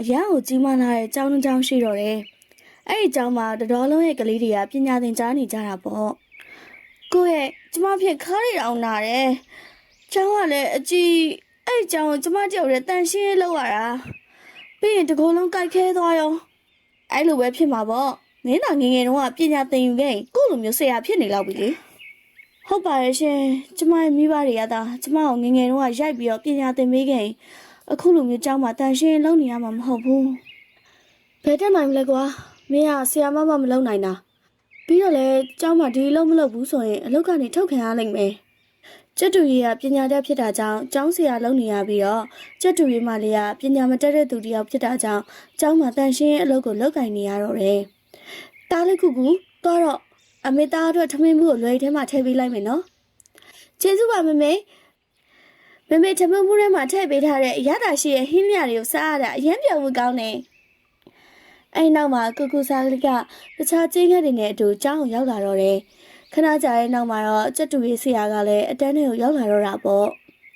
အရန်ကိုကြီးမားလာတဲ့ကျောင်းတစ်ကျောင်းရှိတော့တယ်။အဲ့ဒီကျောင်းမှာတတော်လုံးရဲ့ကလေးတွေကပညာသင်ကြားနေကြတာပေါ့။ကိုယ့်ရဲ့ကျမဖြစ်ခါးရအောင်နာတယ်။ကျောင်းကလည်းအကြီးအဲ့ဒီကျောင်းကိုကျမတယောက်တည်းတန်ရှင်းရေးလုပ်ရတာ။ပြီးရင်တကောလုံးကြိုက်ခဲသွားရော။အဲ့လိုပဲဖြစ်မှာပေါ့။နင်းနာငယ်ငယ်တုန်းကပညာသင်ယူခဲ့ရင်ကိုယ့်လိုမျိုးဆရာဖြစ်နေလောက်ပြီလေ။ဟုတ်ပါရဲ့ရှင်ကျမရဲ့မိဘတွေကသာကျမကိုငယ်ငယ်တုန်းကရိုက်ပြီးတော့ပညာသင်ပေးခဲ့ရင် အခုလိုမျိုးကျောင်းမှာတန်ရှင်းလုပ်နေရမှာမဟုတ်ဘူးဘယ်တက်နိုင်မလဲကွာမင်းကဆရာမမမလုပ်နိုင်တာပြီးတော့လည်းကျောင်းမှာဒီလုံးမလုပ်ဘူးဆိုရင်အလုပ်ကနေထုတ်ခံရလိမ့်မယ်ကျက်တူရီကပညာတတ်ဖြစ်တာကြောင့်ကျောင်းဆရာလုပ်နေရပြီးတော့ကျက်တူရီမလေးကပညာမတတ်တဲ့သူတစ်ယောက်ဖြစ်တာကြောင့်ကျောင်းမှာတန်ရှင်းအလုပ်ကိုလုပ်ကင်နေရတော့တယ်တားလေးကူကူတော့တော့အမေသားအတွက်ထမင်းမှုကိုလွယ်ထဲမှာထည့်ပေးလိုက်မယ်နော်။ကျေးဇူးပါမမေ။ မမေထမင်းမှုထဲမှာထည့်ပေးထားတဲ့အရသာရှိရဲ့ဟင်းမြတွေကိုစားရတာအရင်ပြောင်းဖို့ကောင်းတယ်။အဲဒီနောက်မှာကုကူစားကလေးကတခြားကျင်းခက်တွေနဲ့အတူကျောင်းကိုရောက်လာတော့တယ်။ခဏကြာတဲ့နောက်မှာတော့ကြက်တူရေးဆရာကလည်းအတန်းထဲကိုရောက်လာတော့တာပေါ့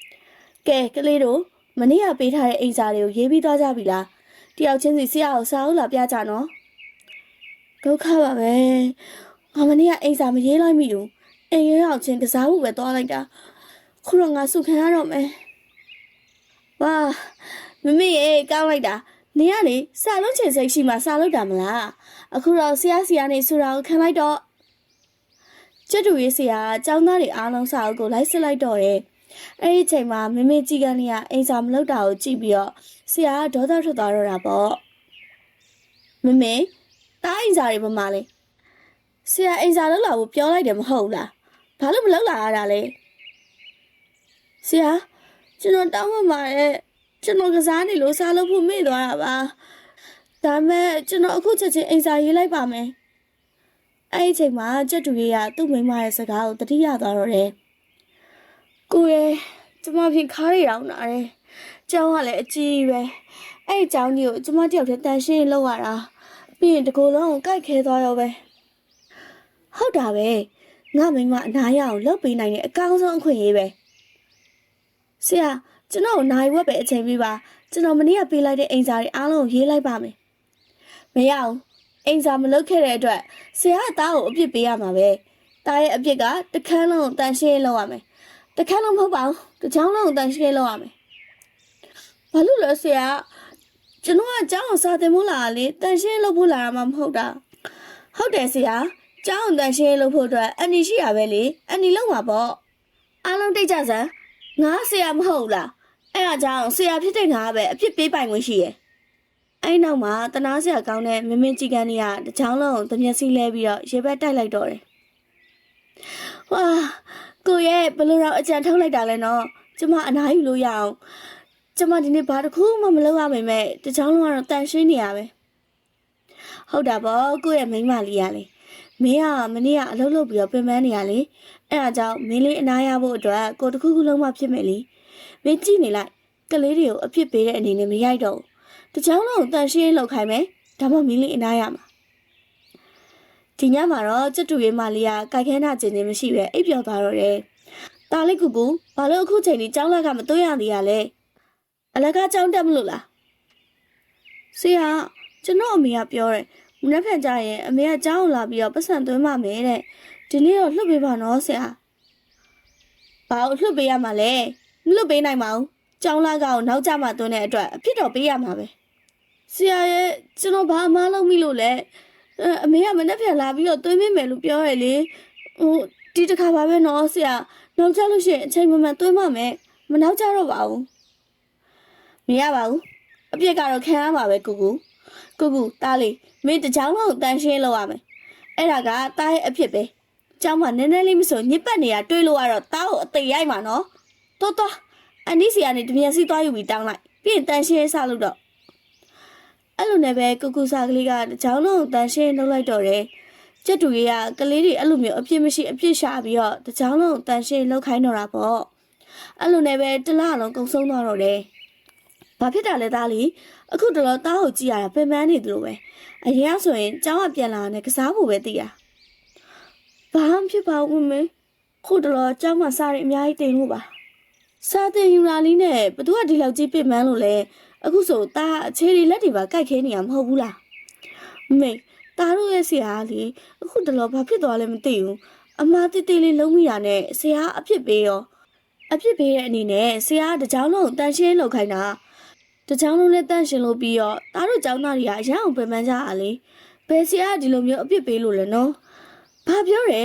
။ကဲကလေးတို့မနေ့ကပေးထားတဲ့အိမ်စာတွေကိုရေးပြီးသွားကြပြီလား။တယောက်ချင်းစီဆရာကိုစာအုပ်လာပြကြနော်။ဒုက္ခပါပဲ။ငါမနေ့ကအိမ်စာမရေးလိုက်မိဘူးအိမ်ရဲရောက်ချင်းကစားဖို့ပဲသွားလိုက်တာ ခုတော့ငါစုခံရတော့မယ်ဝါမမေရေကောင်းလိုက်တာနေရလေစာလုံးချင်စိတ်ရှိမှစာလို့တာမလားအခုတော့ဆရာစီကနေစူတာကိုခံလိုက်တော့ကျက်တူရေးဆရာကចောင်းသားတွေအားလုံးစာအုပ်ကိုလိုက်စစ်လိုက်တော့တယ်အဲ့ဒီအချိန်မှာမမေကြီးကလေးကအိမ်စာမလုပ်တာကိုကြည့်ပြီးတော့ဆရာကဒေါသထွက်သွားတော့တာပေါ့မမေတားအိမ်စာတွေဘာမှလဲဆရာအိမ်စာလောက်လာဖို့ပြောလိုက်တယ်မဟုတ်လားဘာလို့မလောက်လာရတာလဲ ဆရာကျွန်တော်တောင်းပန်ပါတယ်ကျွန်တော်ကစားနေလို့စားလို့ဖို့မေ့သွားတာပါဒါမဲ့ကျွန်တော်အခုချက်ချင်းအိမ်စာရေးလိုက်ပါမယ်အဲ့ဒီအချိန်မှာကြက်တူကြီးကသူ့မိန်းမရဲ့စကားကိုတတိယသွားတော့တယ်ကိုရဲ့ကျမဖြင့်ခါးရအောင်နာတယ်ကျောင်းကလည်းအကြီးပဲအဲ့ဒီကျောင်းကြီးကိုကျမတယောက်တည်းတန်ရှင်းလောက်ရတာပြီးရင်တကူလုံးကိုကြိုက်ခဲသွားရောပဲဟုတ်တာပဲငါမိမအနာရအောင်လုပ်ပေးနိုင်တဲ့အကောင်းဆုံးအခွင့်အရေးပဲ ဆရာကျွန်တော်နိုင်ဝက်ပဲအချိန်ပေးပါကျွန်တော်မနေ့ကပေးလိုက်တဲ့အိမ်စာတွေအားလုံးကိုရေးလိုက်ပါမယ်မရအောင်အိမ်စာမလုပ်ခဲ့တဲ့အတွက်ဆရာကသားကိုအပြစ်ပေးရမှာပဲသားရဲ့အပြစ်ကတခန်းလုံးကိုတန်ရှင်းလုပ်ရမယ်တခန်းလုံးမဟုတ်ပါဘူးတစ်ချောင်းလုံးကိုတန်ရှင်းလုပ်ရမယ်ဘာလို့လဲဆရာကျွန်တော်ကကျောင်းကိုစာသင်ဖို့လာတာလေတန်ရှင်းလုပ်ဖို့လာတာမှမဟုတ်တာဟုတ်တယ်ဆရာကျောင်းတန်ရှင်းလို့ဖို့အတွက်အန်နီရှိရပဲလေအန်နီလုံးမှာပေါ့အားလုံးတိတ်ကြစမ်း ငါဆရာမဟုတ်လားအဲ့ဒါကြောင့်ဆရာဖြစ်တဲ့ငါကပဲအဖြစ်ပေးပိုင်ခွင့်ရှိရဲ့အဲ့နောက်မှာတနာဆရာကောင်းတဲ့မင်းမင်းကြီးကန်းကြီးကတချောင်းလုံးကိုတမျက်စိလဲပြီးတော့ရေဘက်တိုက်လိုက်တော့တယ်ဝါကိုရဲ့ဘယ်လိုတော့အကြံထုတ်လိုက်တာလဲနော်ကျမအနားယူလို့ရအောင်ကျမဒီနေ့ဘာတစ်ခုမှမလုပ်ရပါမယ်တချောင်းလုံးကတော့တန်ရှင်းနေရပဲဟုတ်တာပေါ့ကိုရဲ့မိန်းမလေးရလေမင်းကမနေ့ကအလုပ်လုပ်ပြီးတော့ပြင်ပန်းနေရလေ အဲ့ဒါကြောင့်မင်းလေးအနားရဖို့အတွက်ကိုတစ်ခုခုလုံးမဖြစ်မယ်လေမင်းကြည့်နေလိုက်ကလေးတွေကိုအဖြစ်ပေးတဲ့အနေနဲ့မရိုက်တော့ဘူးတချောင်းလုံးကိုတန်ရှင်းလောက်ခိုင်းမယ်ဒါမှမင်းလေးအနားရမှာဒီညမှာတော့ကျွတ်တူရေးမလေးကကြိုက်ခဲနာကျင်ခြင်းမရှိပဲအိပ်ပျော်သွားတော့တယ်တားလေးကူကူဘာလို့အခုချိန်ကြီးကြောင်းလက်ကမတွေ့ရသေးရလဲအလကားကြောင်းတက်မလို့လားဆရာကျွန်တော်အမေကပြောတယ်မနေ့ဖန်ကြရင်အမေကကြောင်းလာပြီးတော့ပတ်စံသွင်းပါမယ်တဲ့ ဒီနေ့တော့လှုပ်ပေးပါနော်ဆရာဘာလို့လှုပ်ပေးရမှာလဲမလှုပ်ပေးနိုင်ပါဘူးကြောင်းလာကောင်နောက်ကျမှသွင်းတဲ့အတွက်အဖြစ်တော့ပေးရမှာပဲဆရာရဲ့ကျွန်တော်ဘာအမားလုပ်မိလို့လဲအဲအမေကမနေ့ဖန်လာပြီးတော့သွင်းပေးမယ်လို့ပြောရလေဟိုဒီတစ်ခါပါပဲနော်ဆရာနောက်ကျလို့ရှိရင်အချိန်မှန်မှန်သွင်းပါမယ်မနောက်ကျတော့ပါဘူးမရပါဘူးအပြစ်ကတော့ခံရမှာပဲကူကူကူကူတားလေးမင်းတကြောင်လုံးကိုတန်ရှင်းလောက်ရမယ်အဲ့ဒါကတားရဲ့အဖြစ်ပဲ ကျောင်းမှာနည်းနည်းလေးမဆိုညစ်ပတ်နေတာတွေးလို့ရတော့တားကိုအသေးရိုက်မှာနော်တော်တော်အနီးစီကနေတမြန်စီသွားယူပြီးတောင်းလိုက်ပြီးရင်တန်ရှင်းဆလုပ်တော့အဲ့လိုနဲ့ပဲကူကူစာကလေးကတကြောင်လုံးကိုတန်ရှင်းလုပ်လိုက်တော့တယ်ကျက်တူကြီးကကလေးတွေအဲ့လိုမျိုးအပြစ်မရှိအပြစ်ရှာပြီးတော့တကြောင်လုံးကိုတန်ရှင်းလုပ်ခိုင်းတော့တာပေါ့အဲ့လိုနဲ့ပဲတစ်လလုံးကုံဆုံးသွားတော့တယ်ဘာဖြစ်တာလဲသားလေးအခုတလောတားကိုကြည့်ရတာပင်ပန်းနေသလိုပဲအရင်ကဆိုရင်ကျောင်းကပြန်လာတယ်ကစားဖို့ပဲသိရ ဘာမှဖြစ်ပါဦးမင်းခုတော့ကြောက်မှစားရင်အများကြီးတင်လို့ပါစားတင်ယူလာလေးနဲ့ဘသူကဒီလောက်ကြီးပြစ်မှန်းလို့လဲအခုဆိုတာအခြေတွေလက်တွေပါကြိုက်ခဲနေရမဟုတ်ဘူးလားမေတာတို့ရဲ့ဆရာလေအခုတော့ဘာဖြစ်သွားလဲမသိဘူးအမားတိတိလေးလုံးမိတာနဲ့ဆရာအဖြစ်ပေးရောအဖြစ်ပေးတဲ့အနေနဲ့ဆရာတကြောင်လုံးတန်ရှင်းလောက်ခိုင်းတာတကြောင်လုံးလည်းတန်ရှင်းလို့ပြီးတော့တားတို့ကျောင်းသားတွေကအရန်အောင်ပြန်ပန်းကြတာလေဘယ်ဆရာကဒီလိုမျိုးအဖြစ်ပေးလို့လဲနော် ဘာပြောရဲ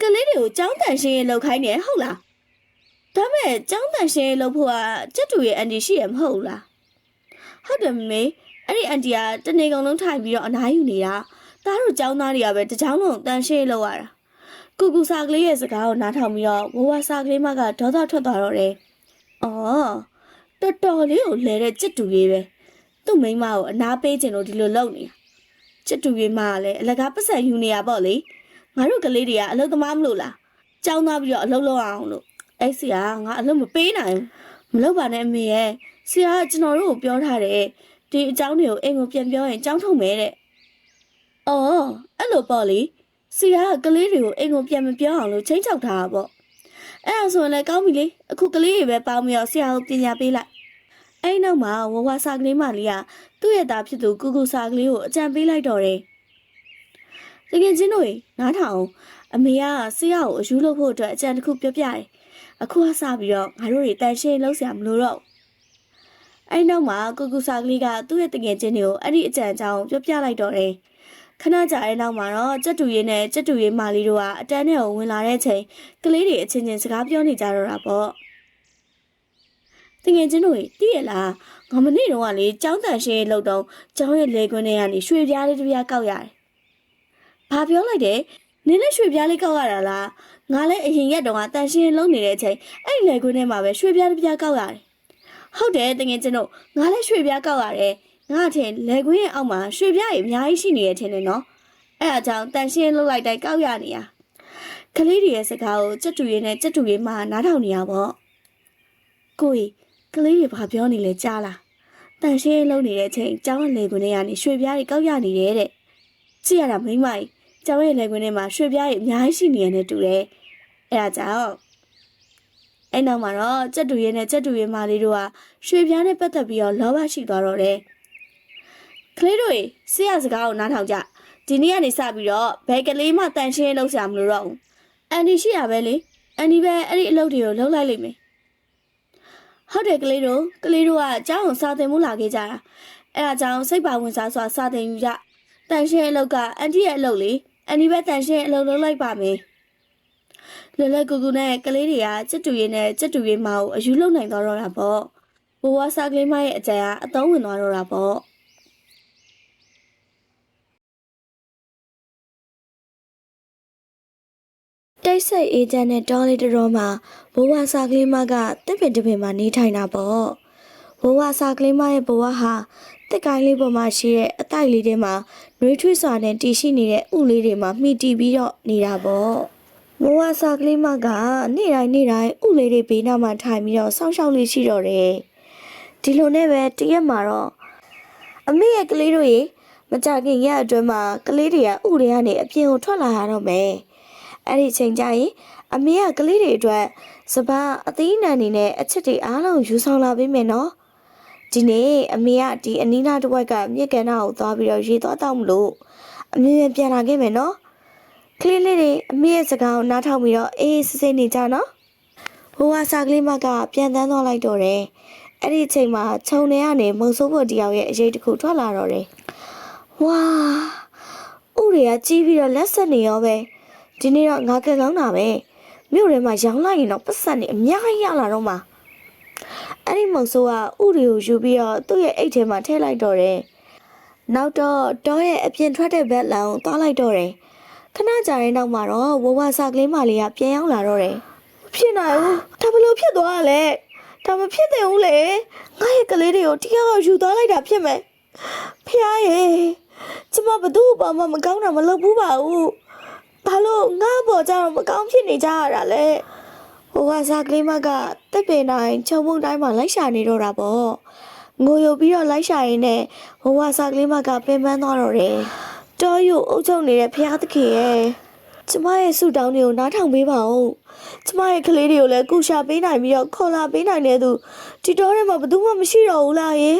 ကလေးတွေကိုကျောင်းတန်ရှင်းလောက်ခိုင်းနေဟုတ်လားဒါမဲ့ကျောင်းတန်ရှင်လို့ဖို့ကကျက်တူရဲ့အန်တီရှိရမဟုတ်ဘူးလားဟုတ်တယ်မေအဲ့ဒီအန်တီကတနေကုန်လုံးထိုင်ပြီးတော့အနားယူနေတာသားတို့ကျောင်းသားတွေကပဲတကြောင်လုံးတန်ရှင်းလို့ရတာကူကူစာကလေးရဲ့စကားကိုနားထောင်ပြီးတော့ဝဝစာကလေးမကဒေါသထွက်သွားတော့တယ်အော်တော်တော်လေးကိုလဲတဲ့ကျက်တူရေးပဲသူ့မိန်းမကိုအနားပေးခြင်းလို့ဒီလိုလုပ်နေတာကျက်တူရေးမကလည်းအလကားပတ်ဆက်ယူနေရပေါ့လေ ငါတို့ကလေးတွေကအလုပ်သမားမလို့လားကျောင်းသားပြီးတော့အလုပ်လုပ်အောင်လို့အဲ့ဆရာကငါအလုပ်မပေးနိုင်ဘူးမလုပ်ပါနဲ့အမေရဲ့ဆရာကကျွန်တော်တို့ကိုပြောထားတယ်ဒီအကြောင်းတွေကိုအိမ်ကိုပြန်ပြောရင်ကြောင်းထုတ်မယ်တဲ့အော်အဲ့လိုပေါ့လေဆရာကကလေးတွေကိုအိမ်ကိုပြန်မပြောအောင်လို့ချိန်ချောက်ထားတာပေါ့အဲ့ဒါဆိုရင်လည်းကောင်းပြီလေအခုကလေးတွေပဲပေါင်းပြီးတော့ဆရာကိုပညာပေးလိုက်အဲ့နောက်မှာဝဝစာကလေးမလေးကသူ့ရဲ့သားဖြစ်သူကူကူစာကလေးကိုအကြံပေးလိုက်တော့တယ် တကယ်ချင်းတို့နားထောင်အမေကဆရာကိုအယူလို့ဖို့အတွက်အကြံတစ်ခုပြောပြတယ်အခုကစပြီးတော့ငါတို့တွေတန်ရှင်းလောက်ဆရာမလို့တော့ဘူးအဲ့နောက်မှာကုကုစာကလေးကသူ့ရဲ့တငယ်ချင်းတွေကိုအဲ့ဒီအကြံအကြောင်းပြောပြလိုက်တော့တယ်ခဏကြာတဲ့နောက်မှာတော့ကြက်တူရေးနဲ့ကြက်တူရေးမာလီတို့ကအတန်းထဲကိုဝင်လာတဲ့ချိန်ကလေးတွေအချင်းချင်းစကားပြောနေကြတော့တာပေါ့တငယ်ချင်းတို့တည်ရလားငါမနေ့တော့ကလေចောင်းတန်ရှင်းလောက်တော့ចောင်းရဲ့လေခွင်းထဲကနေရွှေပြားလေးတစ်ပြားကောက်ရတယ် ဘာပြောလိုက်တယ်နင်းလည်းရွှေပြားလေးကောက်ရတာလားငါလည်းအရင်ရက်တုန်းကတန်ရှင်းလုံးနေတဲ့အချိန်အဲ့ဒီလေခွင်းထဲမှာပဲရွှေပြားတစ်ပြားကောက်ရတယ်။ဟုတ်တယ်တကယ်ကျွန်တော်ငါလည်းရွှေပြားကောက်ရတယ်။ငါအထင်လေခွင်းရဲ့အောက်မှာရွှေပြားကြီးအများကြီးရှိနေရဲ့ထင်တယ်နော်။အဲ့အကြောင်းတန်ရှင်းလုံးလိုက်တိုင်းကောက်ရနေရ။ကလေးတွေရဲ့စကားကိုကြက်တူရည်နဲ့ကြက်တူရည်မှနားထောင်နေရပေါ့။ကိုကြီးကလေးတွေဘာပြောနေလဲကြားလား။တန်ရှင်းလုံးနေတဲ့အချိန်ကျောင်းရဲ့လေခွင်းထဲကနေရွှေပြားကြီးကောက်ရနေတယ်တဲ့။ကြည့်ရတာမိမ့်မကြီး ကျောင်းရဲ့လက်ခွင်းထဲမှာရွှေပြားတွေအများကြီးရှိနေရတဲ့တူတယ်။အဲဒါကြောင့်အဲ့နောက်မှာတော့ကြက်တူရဲနဲ့ကြက်တူရဲမလေးတို့ဟာရွှေပြားနဲ့ပတ်သက်ပြီးတော့လောဘရှိသွားတော့တယ်။ကလေးတို့ဆေးရစကားကိုနားထောင်ကြ။ဒီနေ့ကနေစပြီးတော့ဘယ်ကလေးမှတန်ရှင်းလောက်ရှာမလို့တော့ဘူး။အန်ဒီရှိရပဲလေ။အန်ဒီပဲအဲ့ဒီအလုပ်တွေကိုလုပ်လိုက်လိမ့်မယ်။ဟုတ်တယ်ကလေးတို့ကလေးတို့ကကြောင်းအောင်စာသင်မှုလာခဲ့ကြတာ။အဲအကြောင်းစိတ်ပါဝင်စားစွာစာသင်ယူကြ။တန်ရှင်းအလုပ်ကအန်တီရဲ့အလုပ်လေး။ အန်ဒီပဲတန်ရှင်းအလုပ်လုပ်လိုက်ပါမယ်။လွယ်လွယ်ကူကူနဲ့ကလေးတွေကကြက်တူရည်နဲ့ကြက်တူရည်မကိုအယူလုံနိုင်သွားတော့တာပေါ့ဘဝစာကလေးမရဲ့အကြံကအသုံးဝင်သွားတော့တာပေါ့တိတ်ဆိတ်အေဂျင့်နဲ့တောလေးတတော်မှာဘဝစာကလေးမကတစ်ပင်တစ်ပင်မှာနေထိုင်တာပေါ့ဘဝစာကလေးမရဲ့ဘဝဟာ တက်ကိုင်းလေးပေါ်မှာရှိတဲ့အတိုက်လေးထဲမှာနှွေးထွေးစွာနဲ့တည်ရှိနေတဲ့ဥလေးတွေမှာမှီတီပြီးတော့နေတာပေါ့ဘဝစာကလေးမကနေ့တိုင်းနေ့တိုင်းဥလေးတွေဘေးနားမှာထိုင်ပြီးတော့စောင့်ရှောက်လေးရှိတော့တယ်ဒီလိုနဲ့ပဲတရက်မှာတော့အမေရဲ့ကလေးတို့ရေမကြခင်ရက်အတွင်းမှာကလေးတွေကဥတွေကနေအပြင်ကိုထွက်လာရတော့မယ်အဲ့ဒီချိန်ကျရင်အမေကကလေးတွေအတွက်စပားအသီးနှံနေနဲ့အချက်တွေအားလုံးယူဆောင်လာပေးမယ်နော် ဒီနေ့အမေကဒီအနီးနားတစ်ဝက်ကမြစ်ကန်နာကိုသွားပြီးတော့ရေသွားတောက်မလို့အမေပြန်လာခဲ့မယ်နော်ကလေးလေးတွေအမေရဲ့စကားကိုနားထောင်ပြီးတော့အေးအေးဆေးဆေးနေကြနော်ဘိုးဝါစာကလေးမကပြန်တန်းသွားလိုက်တော့တယ်အဲ့ဒီအချိန်မှာခြုံထဲကနေမုံဆိုးဖို့တယောက်ရဲ့အရေးတစ်ခုထွက်လာတော့တယ်ဝါဥတွေကကြီးပြီးတော့လက်ဆက်နေရောပဲဒီနေ့တော့ငါကကောင်းတာပဲမြို့ထဲမှာရောင်းလိုက်ရင်တော့ပတ်စံနေအများကြီးရလာတော့မှာ အဲ့ဒီမုံဆိုးကဥတွေကိုယူပြီးတော့သူ့ရဲ့အိတ်ထဲမှာထည့်လိုက်တော့တယ်နောက်တော့တောရဲ့အပြင်ထွက်တဲ့ဘက်လမ်းကိုသွားလိုက်တော့တယ်ခဏကြာတဲ့နောက်မှာတော့ဝဝစာကလေးမလေးကပြန်ရောက်လာတော့တယ်မဖြစ်နိုင်ဘူးဒါဘလို့ဖြစ်သွားရလဲဒါမဖြစ်သင့်ဘူးလေငါရဲ့ကလေးတွေကိုတရားယူသွားလိုက်တာဖြစ်မယ်ဖះရဲ့ကျမဘသူ့ဘာမှမကောင်းတာမလုပ်ဘူးပါဘူးဘာလို့ငါ့ဘောကြတော့မကောင်းဖြစ်နေကြရတာလဲ ဝဝစာကလေးမကတက်ပင်တိုင်းခြုံမုံတိုင်းမှာလိုက်ရှာနေတော့တာပေါ့ငိုယုတ်ပြီးတော့လိုက်ရှာရင်းနဲ့ဝဝစာကလေးမကပင်ပန်းသွားတော့တယ်တော်ယူအုပ်ချုပ်နေတဲ့ဖျားသခင်ရဲ့ကျမရဲ့ဆူတောင်းတွေကိုနားထောင်ပေးပါဦးကျမရဲ့ကလေးတွေကိုလည်းကုရှာပေးနိုင်ပြီးတော့ခေါ်လာပေးနိုင်တဲ့သူဒီတော့ထဲမှာဘယ်သူမှမရှိတော့ဘူးလားယင်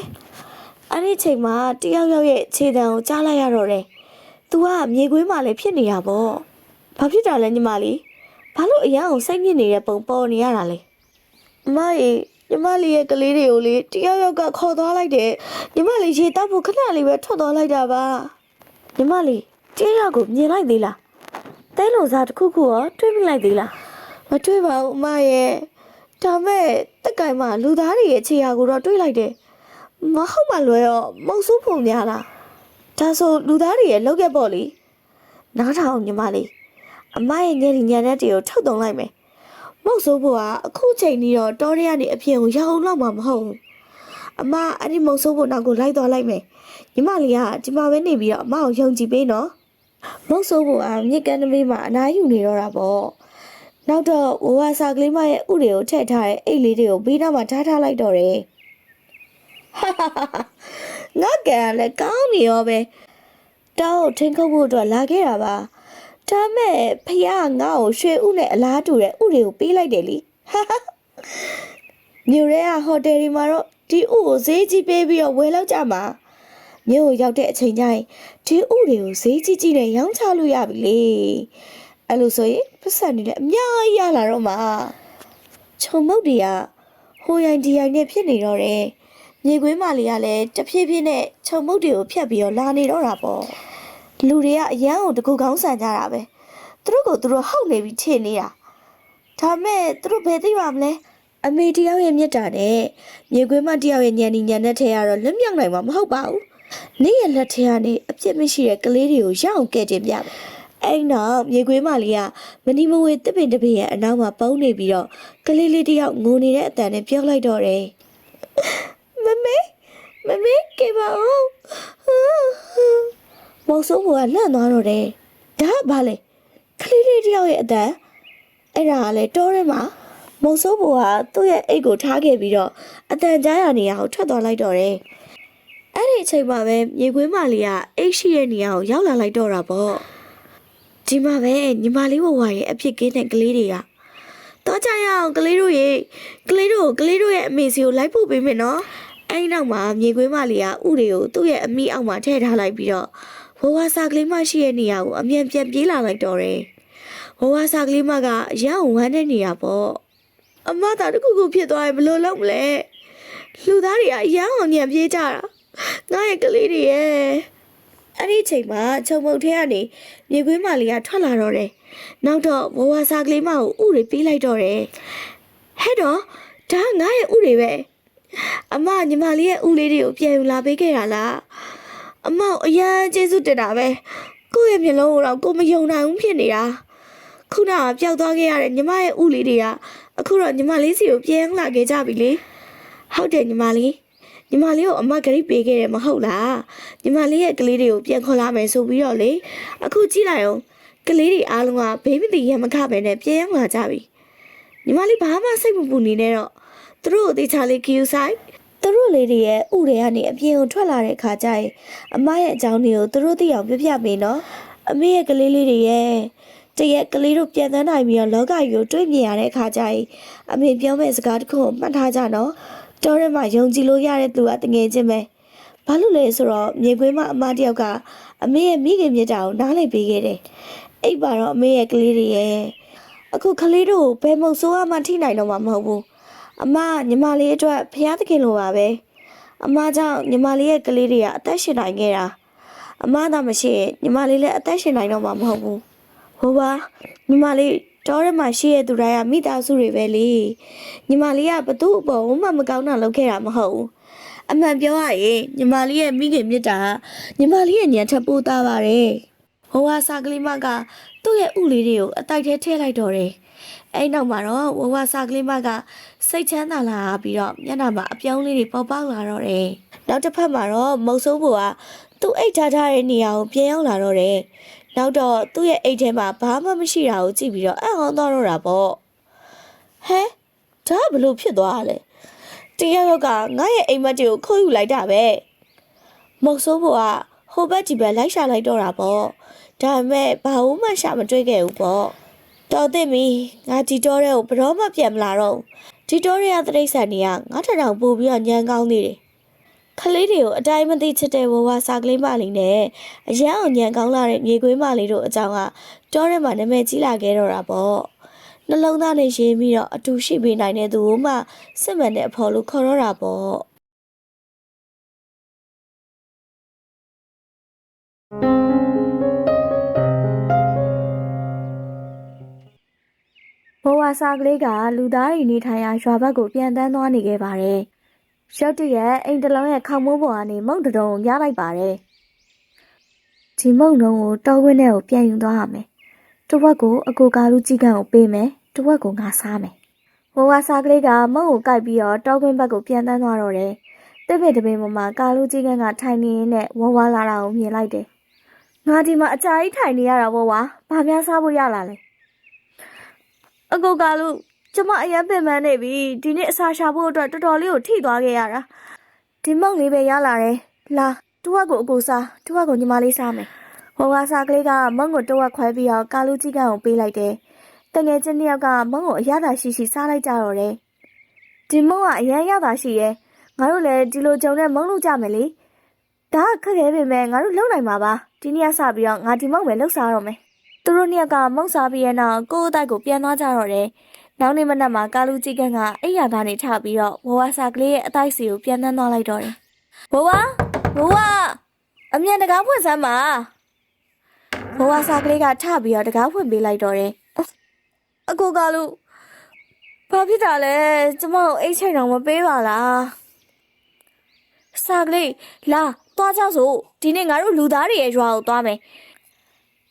အဲ့ဒီချိန်မှာတယောက်ယောက်ရဲ့ခြေတံကိုကြားလိုက်ရတော့တယ်သူကမြေခွေးမှလည်းဖြစ်နေတာပေါ့ဘာဖြစ်တာလဲညီမလေး ဘာလို့အရန်အောင်စိတ်ညစ်နေတဲ့ပုံပေါ်နေရတာလဲအမကြီးညီမလေးရဲ့ကလေးတွေကိုလေတယောက်ယောက်ကခေါ်သွားလိုက်တယ်ညီမလေးရေတောက်ဖို့ခဏလေးပဲထွက်သွားလိုက်တာပါညီမလေးတရားရောက်ကိုမြင်လိုက်သေးလားတဲလုံစားတစ်ခုခုရောတွေးမိလိုက်သေးလားမတွေးပါဘူးအမရဲ့ဒါမဲ့တက်ကင်မှာလူသားတွေရဲ့ခြေရာကိုတော့တွေးလိုက်တယ်မဟုတ်မှလွယ်တော့မုံဆိုးပုံများလားဒါဆိုလူသားတွေရဲ့လောက်ရက်ပေါ့လေနားထောင်ညီမလေး အမရဲ့ညနေညနေတည်းကိုထုတ်တုံလိုက်မယ်မုံဆိုးဖို့ကအခုချိန်ကြီးတော့တောထဲကနေအပြင်ကိုရောက်အောင်တော့မှမဟုတ်ဘူးအမအဲ့ဒီမုံဆိုးဖို့နောက်ကိုလိုက်သွားလိုက်မယ်ညီမလေးကဒီမှာပဲနေပြီးတော့အမကိုယုံကြည်ပေးနော်မုတ်ဆိုးဖို့အမြစ်ကန်းသမီးမှာအနားယူနေတော့တာပေါ့နောက်တော့ဝဝစာကလေးမရဲ့ဥတွေကိုထည့်ထားတဲ့အိတ်လေးတွေကိုဘေးနားမှာထားထားလိုက်တော့တယ်ဟာဟာဟာငါကံကလည်းကောင်းနေရောပဲတောင်းကိုထင်းခုတ်ဖို့အတွက်လာခဲ့တာပါ ဒါမဲ့ဖះကငါ့ကိုရွှေဥနဲ့အလားတူတဲ့ဥတွေကိုပေးလိုက်တယ်လीဟာဟာမြို့ရဲကဟိုတယ်ဒီမှာတော့ဒီဥကိုဈေးကြီးပေးပြီးတော့ဝယ်လောက်ကြမှာမြို့ကိုရောက်တဲ့အချိန်ကျရင်ဒီဥတွေကိုဈေးကြီးကြီးနဲ့ရောင်းချလို့ရပြီလေအဲ့လိုဆိုရင်ပတ်စံနေလည်းအများကြီးရလာတော့မှာခြုံမုတ်တွေကဟိုရိုင်ဒီရိုင်နဲ့ဖြစ်နေတော့တယ်မြေခွေးမလေးကလည်းတဖြည်းဖြည်းနဲ့ခြုံမုတ်တွေကိုဖြတ်ပြီးတော့လာနေတော့တာပေါ့ လူတွေကအရန်ကိုတကူကောင်းဆန်ကြတာပဲသူတို့ကိုသူတို့ဟုတ်နေပြီထင်နေတာဒါမဲ့သူတို့ဘယ်သိပါမလဲအမေတယောက်ရဲ့မြတ်တာနဲ့မြေခွေးမတယောက်ရဲ့ညံနေညံတဲ့ထဲကတော့လွတ်မြောက်နိုင်မှာမဟုတ်ပါဘူးနေ့ရက်လက်ထဲကနေအပြစ်မရှိတဲ့ကလေးတွေကိုရအောင်ကဲတင်ပြမယ်။အဲ့နောက်မြေခွေးမလေးကမနီမဝေတစ်ပင်တစ်ပင်ရဲ့အနောက်မှာပုံနေပြီးတော့ကလေးလေးတယောက်ငိုနေတဲ့အတန်နဲ့ပြောလိုက်တော့တယ်။မမေမမေကေပါဦး။ မောင်စိုးကလန့်သွားတော့တယ်။ဒါကဘာလဲကလေးလေးတယောက်ရဲ့အတန်အဲ့ဒါကလည်းတောထဲမှာမောင်စိုးကသူ့ရဲ့အိတ်ကိုထားခဲ့ပြီးတော့အတန်ကြားရနေရအောင်ထွက်သွားလိုက်တော့တယ်။အဲ့ဒီအချိန်မှာပဲမြေခွေးမလေးကအိတ်ရှိတဲ့နေရာကိုရောက်လာလိုက်တော့တာပေါ့ဒီမှာပဲညီမလေးဘဝရဲ့အဖြစ်ကင်းတဲ့ကလေးတွေကတော့ကြရအောင်ကလေးတို့ရေကလေးတို့ကိုကလေးတို့ရဲ့အမေစီကိုလိုက်ဖို့ပေးမယ်နော်အဲ့ဒီနောက်မှာမြေခွေးမလေးကဥတွေကိုသူ့ရဲ့အမိအောက်မှာထည့်ထားလိုက်ပြီးတော့ ဘဝစာကလေးမရှိတဲ့နေရာကိုအမြန်ပြန်ပြေးလာလိုက်တော့တယ်ဘဝစာကလေးမကအရန်ဝမ်းတဲ့နေရာပေါ့အမသာတခုခုဖြစ်သွားရင်ဘယ်လိုလုပ်မလဲလူသားတွေကအရန်အောင်ညံပြေးကြတာငါရဲ့ကလေးတွေရဲ့အဲ့ဒီအချိန်မှာချုံမုတ်ထဲကနေမြေခွေးမလေးကထွက်လာတော့တယ်။နောက်တော့ဝဝစာကလေးမကိုဥတွေပေးလိုက်တော့တယ်။ဟဲ့တော့ဒါငါရဲ့ဥတွေပဲ။အမညီမလေးရဲ့ဥလေးတွေကိုပြန်ယူလာပေးခဲ့တာလား။ အမောင်အရန်ကျေးဇူးတင်တာပဲ။ကိုယ့်ရဲ့မျက်လုံးကိုတော့ကိုမယုံနိုင်ဘူးဖြစ်နေတာ။ခုနကပျောက်သွားခဲ့ရတဲ့ညီမရဲ့ဥလေးတွေကအခုတော့ညီမလေးစီကိုပြန်လာခဲ့ကြပြီလေ။ဟုတ်တယ်ညီမလေးညီမလေးကိုအမဂရိတ်ပေးခဲ့တယ်မဟုတ်လားညီမလေးရဲ့ကလေးတွေကိုပြန်ခေါ်လာမယ်ဆိုပြီးတော့လေအခုကြည့်လိုက်အောင်ကလေးတွေအားလုံးကဘေးမတိရမခပဲနဲ့ပြန်ရောက်လာကြပြီညီမလေးဘာမှစိတ်မပူနေနဲ့တော့သူတို့ကိုတေချာလေး queue ဆိုင် သူတို့လေးတွေရဲ့ဥတွေကနေအပြင်ကိုထွက်လာတဲ့ခါကျရင်အမရဲ့အကြောင်းတွေကိုသူတို့သိအောင်ပြပြပေးနော်အမေရဲ့ကလေးလေးတွေရဲ့တရက်ကလေးတို့ပြန်သန်းနိုင်ပြီးတော့လောကကြီးကိုတွေ့မြင်ရတဲ့အခါကျရင်အမေပြောမဲ့စကားတစ်ခုကိုမှတ်ထားကြနော်တော်ရဲမှာယုံကြည်လို့ရတဲ့သူကတငယ်ချင်းပဲဘာလို့လဲဆိုတော့မြေခွေးမအမတယောက်ကအမေရဲ့မိခင်မြတ်တာကိုနားလည်ပေးခဲ့တယ်အိပ်ပါတော့အမေရဲ့ကလေးတွေရဲ့အခုကလေးတို့ဘယ်မုံဆိုးမှထိနိုင်တော့မှာမဟုတ်ဘူး အမညီမလေးအတွက်ဖျားသခင်လိုပါပဲအမကြောင့်ညီမလေးရဲ့ကလေးတွေကအသက်ရှင်နိုင်ခဲ့တာအမသာမရှိရင်ညီမလေးလည်းအသက်ရှင်နိုင်တော့မှာမဟုတ်ဘူးဟိုပါညီမလေးတော်ရဲမှာရှိရဲ့သူတိုင်းကမိသားစုတွေပဲလေညီမလေးကဘသူ့အပေါ်မှမကောင်းတာလုပ်ခဲ့တာမဟုတ်ဘူးအမှန်ပြောရရင်ညီမလေးရဲ့မိခင်မြတ်တာညီမလေးရဲ့ညံထပ်ပိုးသားပါတယ်ဟိုဟာစာကလေးမကသူ့ရဲ့ဥလေးတွေကိုအတိုက်ထဲထည့်လိုက်တော့တယ်အဲ့နောက်မှာတော့ဝဝစာကလေးမက စိတ်ချမ်းသာလာပြီးတော့မျက်နှာမှာအပြောင်းလေးတွေပေါ်ပေါက်လာတော့တယ်နောက်တစ်ဖက်မှာတော့မုတ်ဆိုးဘိုကသူ့အိတ်ထားထားတဲ့နေရာကိုပြန်ရောက်လာတော့တယ်နောက်တော့သူ့ရဲ့အိတ်ထဲမှာဘာမှမရှိတာကိုကြည့်ပြီးတော့အံ့ဩသွားတော့တာပေါ့ဟဲဒါကဘလို့ဖြစ်သွားတာလဲတယောက်ယောက်ကငါ့ရဲ့အိမ်မက်တွေကိုခုတ်ယူလိုက်တာပဲမုတ်ဆိုးဘိုကဟိုဘက်ဒီဘက်လိုက်ရှာလိုက်တော့တာပေါ့တဒါပေမဲ့ဘာလို့မှရှာမတွေ့ခဲ့ဘူးပေါ့တော်သိပြီငါဒီတော့တဲ့ကိုဘယ်တော့မှပြန်မလာတော့ဘူး ဒီတော့တဲ့ကတိရစ္ဆာန်တွေကငါထထောင်ပို့ပြီးတော့ညံကောင်းနေတယ်ခလေးတွေကိုအတိုင်းမသိချစ်တဲ့ဝဝစာကလေးမလေးနဲ့အရန်အောင်ညံကောင်းလာတဲ့မြေခွေးမလေးတို့အကြောင်းကတောထဲမှာနာမည်ကြီးလာခဲ့တော့တာပေါ့နှလုံးသားနဲ့ရေးပြီးတော့အတူရှိပေးနိုင်တဲ့သူကမှစစ်မှန်တဲ့အဖော်လို့ခေါ်တော့တာပေါ့ ဘဝစာကလေးကလူသားတွေနေထိုင်ရာရွာဘက်ကိုပြန်တန်းသွားနေခဲ့ပါတယ်။ရုတ်တရက်အိမ်တစ်လုံးရဲ့ခေါင်းမိုးပေါ်ကနေမုန့်တစ်တုံရလိုက်ပါတယ်။ဒီမုန့်တုံးကိုတောဝင်းထဲကိုပြန်ယူသွားရမယ်။တစ်ဝက်ကိုအကိုကာလူကြီးကန်းကိုပေးမယ်။တစ်ဝက်ကိုငါစားမယ်။ဘဝစာကလေးကမုန့်ကိုကိုက်ပြီးတော့တောဝင်းဘက်ကိုပြန်တန်းသွားတော့တယ်။တစ်ပစ်တစ်ပင်ပေါ်မှာကာလူကြီးကန်းကထိုင်နေရင်းနဲ့ဝဝလာတာကိုမြင်လိုက်တယ်။ငါဒီမှာအကြာကြီးထိုင်နေရတာပေါ့ဝါ။ဘာများစားဖို့ရလာလဲ။ အကိုကလူကျမအရင်ပင်ပန်းနေပြီဒီနေ့အစာရှာဖို့အတွက်တော်တော်လေးကိုထိသွားခဲ့ရတာဒီမောက်လေးပဲရလာတယ်လာတူဝက်ကိုအကိုစားတူဝက်ကိုညီမလေးစားမယ်ဟိုကစားကလေးကမုံကိုတူဝက်ခွဲပြီးတော့ကာလူကြီးကန်းကိုပေးလိုက်တယ်တငယ်ချင်းတစ်ယောက်ကမုံကိုအရသာရှိရှိစားလိုက်ကြတော့တယ်ဒီမုံကအရင်ရသာရှိရဲ့ငါတို့လည်းဒီလိုကြုံနဲ့မုံလို့ကြမယ်လေဒါကခက်ခဲပေမဲ့ငါတို့လုံနိုင်မှာပါဒီနေ့ကစပြီးတော့ငါဒီမုံပဲလှုပ်စားတော့မယ် သူတို့နှစ်ယောက်ကမုံစားပြီးရဲ့နောက်ကိုယ့်အတိုက်ကိုပြန်သွားကြတော့တယ်။နောက်နေ့မနက်မှာကာလူကြီးကန်းကအိယာကနေထပြီးတော့ဘဝစာကလေးရဲ့အတိုက်စီကိုပြန်တန်းသွားလိုက်တော့တယ်။ဘဝဘဝအမြန်တကားဖွင့်စမ်းပါ။ဘဝစာကလေးကထပြီးတော့တကားဖွင့်ပေးလိုက်တော့တယ်။အကိုကလူဘာဖြစ်တာလဲကျမကိုအိတ်ချိန်တော့မပေးပါလား။စာကလေးလာသွားကြစို့ဒီနေ့ငါတို့လူသားတွေရဲ့ရွာကိုသွားမယ်။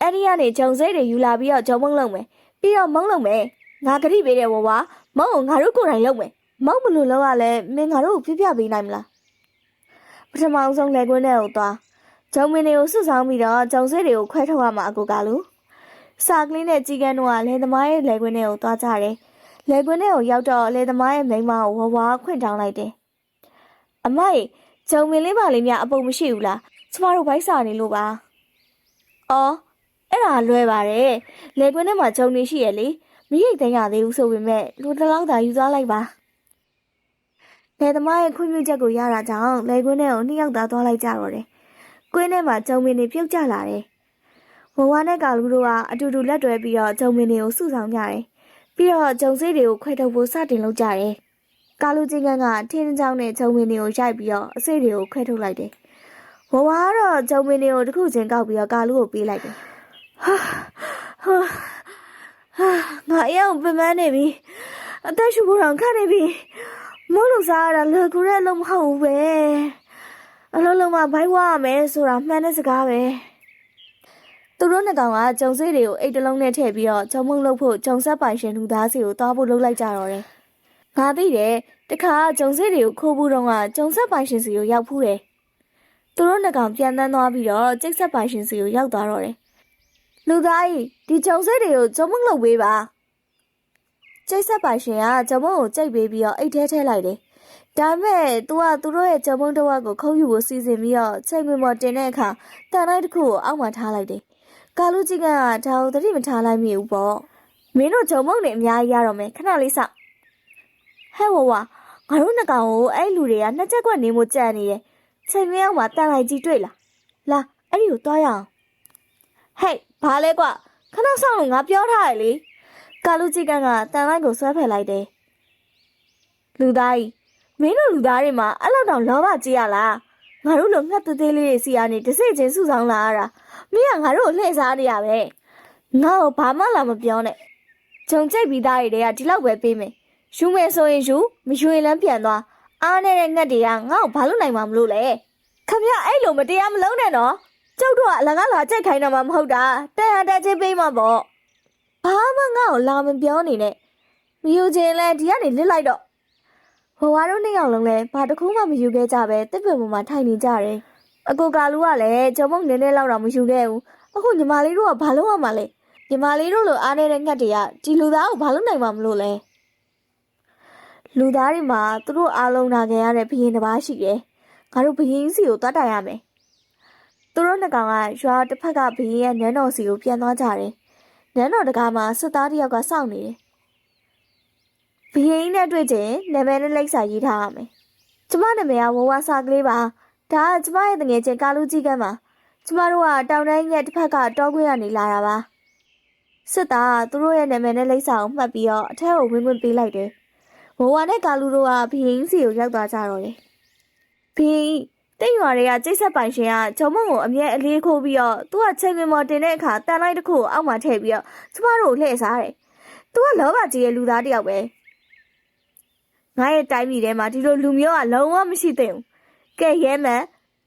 အဲ့ဒီကနေဂျုံစိတ်တွေယူလာပြီးတော့ဂျုံမုံလုံးမယ်ပြီးတော့မုံလုံးမယ်ငါဂရိပေးတယ်ဘဝမုံကိုငါတို့ကိုယ်တိုင်လုံးမယ်မုံဘယ်လို့လုံးရလဲမင်းငါတို့ကိုပြပြပေးနိုင်မလားပထမအောင်ဆုံးလက်ကွင်းထဲကိုသွားဂျုံမင်းတွေကိုစွတ်ဆောင်ပြီးတော့ဂျုံစိတ်တွေကိုခွဲထုတ်ရမှာအကူကလူစာကလေးနဲ့ကြီးကန်းတို့ကလယ်သမားရဲ့လက်ကွင်းထဲကိုသွားကြတယ်လက်ကွင်းထဲကိုရောက်တော့လယ်သမားရဲ့မိန်းမကိုဝဝခွင့်တောင်းလိုက်တယ်အမရေဂျုံမင်းလေးပါလေးများအပုံမရှိဘူးလားကျမတို့ဘိုက်စာနေလို့ပါအော် အဲ့ဒါလွဲပါတယ်လေကွင်းထဲမှာဂျုံနေရှိရလေမိရိတ်သိမ်းရသေးဘူးဆိုပေမဲ့လူတစ်လောက်သာယူသွားလိုက်ပါလေသမားရဲ့ခွင့်ပြုချက်ကိုရတာကြောင့်လေကွင်းထဲကိုနှစ်ယောက်သာသွားလိုက်ကြတော့တယ်ကွင်းထဲမှာဂျုံမင်းတွေပြုတ်ကျလာတယ်ဘဝနဲ့ကာလူတို့ကအတူတူလက်တွဲပြီးတော့ဂျုံမင်းတွေကိုစုဆောင်ကြတယ်ပြီးတော့ဂျုံစိတ်တွေကိုခွဲထုတ်ဖို့စတင်လုပ်ကြတယ်ကာလူချင်းကန်းကထင်းချောင်းနဲ့ဂျုံမင်းတွေကိုရိုက်ပြီးတော့အစိတ်တွေကိုခွဲထုတ်လိုက်တယ်ဘဝကတော့ဂျုံမင်းတွေကိုတစ်ခုချင်းကောက်ပြီးတော့ကာလူကိုပေးလိုက်တယ် ဟာဟာဟာငါအရောက်ပင်ပန်းနေပြီအသက်ရှူဖို့တောင်ခက်နေပြီမိုးလို့စားရတာလွယ်ကူတဲ့အလုပ်မဟုတ်ဘူးပဲအလုံးလုံးမဘိုက်ဝါရမယ်ဆိုတာမှန်တဲ့စကားပဲသူတို့နှစ်ကောင်ကဂျုံစိတ်တွေကိုအိတ်တလုံးနဲ့ထည့်ပြီးတော့ဂျုံမုံလုပ်ဖို့ဂျုံဆက်ပိုင်ရှင်လူသားစီကိုတောင်းဖို့လုပ်လိုက်ကြတော့တယ်ငါသိတယ်တခါဂျုံစိတ်တွေကိုခိုးဘူးတော့ကဂျုံဆက်ပိုင်ရှင်စီကိုရောက်ဖူးတယ်သူတို့နှစ်ကောင်ပြန်တန်းသွားပြီးတော့ကျိတ်ဆက်ပိုင်ရှင်စီကိုရောက်သွားတော့တယ် လူသားကြီးဒီဂျုံစိတ်တွေကိုဂျုံမုံလုပ်ပေးပါကျိတ်ဆက်ပိုင်ရှင်ကဂျုံမုံကိုကြိတ်ပေးပြီးတော့အိတ်ထဲထည့်လိုက်တယ်ဒါပေမဲ့ तू ကသူတို့ရဲ့ဂျုံမုံတစ်ဝက်ကိုခုံယူဖို့စီစဉ်ပြီးတော့ချိန်ခွင်ပေါ်တင်တဲ့အခါတန်လိုက်တစ်ခုကိုအောက်မှာထားလိုက်တယ်ကာလူကြီးကဒါကိုသတိမထားလိုက်မိဘူးပေါ့မင်းတို့ဂျုံမုံတွေအများကြီးရတော့မယ်ခဏလေးစောင့်ဟဲ့ဝဝငါတို့နှစ်ကောင်ကိုအဲ့လူတွေကနှစ်ချက်ကွက်နေမှုကြံ့နေတယ်ချိန်ခွင်အောက်မှာတန်လိုက်ကြီးတွေ့လားလာအဲ့ဒီကိုတွားရအောင်ဟဲ့ ဘာလဲကွာခဏဆောင်လို့ငါပြောထားရလေကာလူကြီးကန်းကတန်လိုက်ကိုဆွဲဖယ်လိုက်တယ်လူသားကြီးမင်းတို့လူသားတွေမှာအဲ့လောက်တောင်လောဘကြီးရလားငါတို့လိုငှက်သေးသေးလေးတွေစီကနေတစ်စိတ်ချင်းစုဆောင်လာရတာမင်းကငါတို့ကိုလှည့်စားနေရပဲငါ့ကိုဘာမှလာမပြောနဲ့ဂျုံကြိတ်ပြီးသားတွေတွေကဒီလောက်ပဲပေးမယ်ယူမယ်ဆိုရင်ယူမယူရင်လည်းပြန်သွားအားနေတဲ့ငှက်တွေကငါ့ကိုဘာလို့နိုင်မှာမလို့လဲခမရအဲ့လိုမတရားမလုံးနဲ့နော် ကျုပ်တို့ကအလကားလာကြိုက်ခိုင်းတာမှမဟုတ်တာတဲ့ဟာတက်ချင်းပေးမှာပေါ့ဘာမှငါ့ကိုလာမပြောနေနဲ့မယူခြင်းလဲဒီကနေလစ်လိုက်တော့ဘဝတို့နှစ်ယောက်လုံးလဲဘာတစ်ခုမှမယူခဲ့ကြပဲတစ်ပင်ပေါ်မှာထိုင်နေကြတယ်အကိုကာလူကလည်းဂျုံမုံနည်းနည်းလောက်တော့မယူခဲ့ဘူးအခုညီမလေးတို့ကဘာလို့ရမှာလဲညီမလေးတို့လိုအားနေတဲ့ငှက်တွေကဒီလူသားကိုဘာလို့နိုင်မှာမလို့လဲလူသားတွေမှာသူတို့အားလုံးနာခဲ့ရတဲ့ဘရင်တစ်ပါးရှိတယ်ငါတို့ဘရင်စီကိုတွတ်တိုင်ရမယ် သူတို့နှစ်ကောင်ကရွာတစ်ဖက်ကဘရင်ရဲ့နန်းတော်စီကိုပြန်သွားကြတယ်နန်းတော်တကားမှာစစ်သားတစ်ယောက်ကစောင့်နေတယ်ဘရင်ကြီးနဲ့တွေ့ချင်နာမည်နဲ့လိပ်စာရေးထားရမယ်ကျမနာမည်ကဝဝစာကလေးပါဒါကကျမရဲ့တငယ်ချင်းကာလူကြီးကမ်းပါကျမတို့ကတောင်တန်းရဲ့တစ်ဖက်ကတောခွေးကနေလာတာပါစစ်သားကသူတို့ရဲ့နာမည်နဲ့လိပ်စာကိုမှတ်ပြီးတော့အထက်ကိုဝင်ဝင်ပေးလိုက်တယ်ဝဝနဲ့ကာလူတို့ကဘရင်စီကိုရောက်သွားကြတော့တယ်ဘရင် တိတ်ရွာတွေကကျိတ်ဆက်ပိုင်ရှင်ကဂျုံမုံကိုအမြဲအလေးခိုးပြီးတော့သူကချိန်ပင်မော်တင်တဲ့အခါတန်လိုက်တစ်ခုကိုအောက်မှာထည့်ပြီးတော့ကျမတို့ကိုလှည့်စားတယ်။ तू ကလောဘကြီးရဲ့လူသားတစ်ယောက်ပဲ။ငါရဲ့တိုင်းပြည်ထဲမှာဒီလိုလူမျိုးကလုံးဝမရှိသင့်ဘူး။ကဲရဲမန်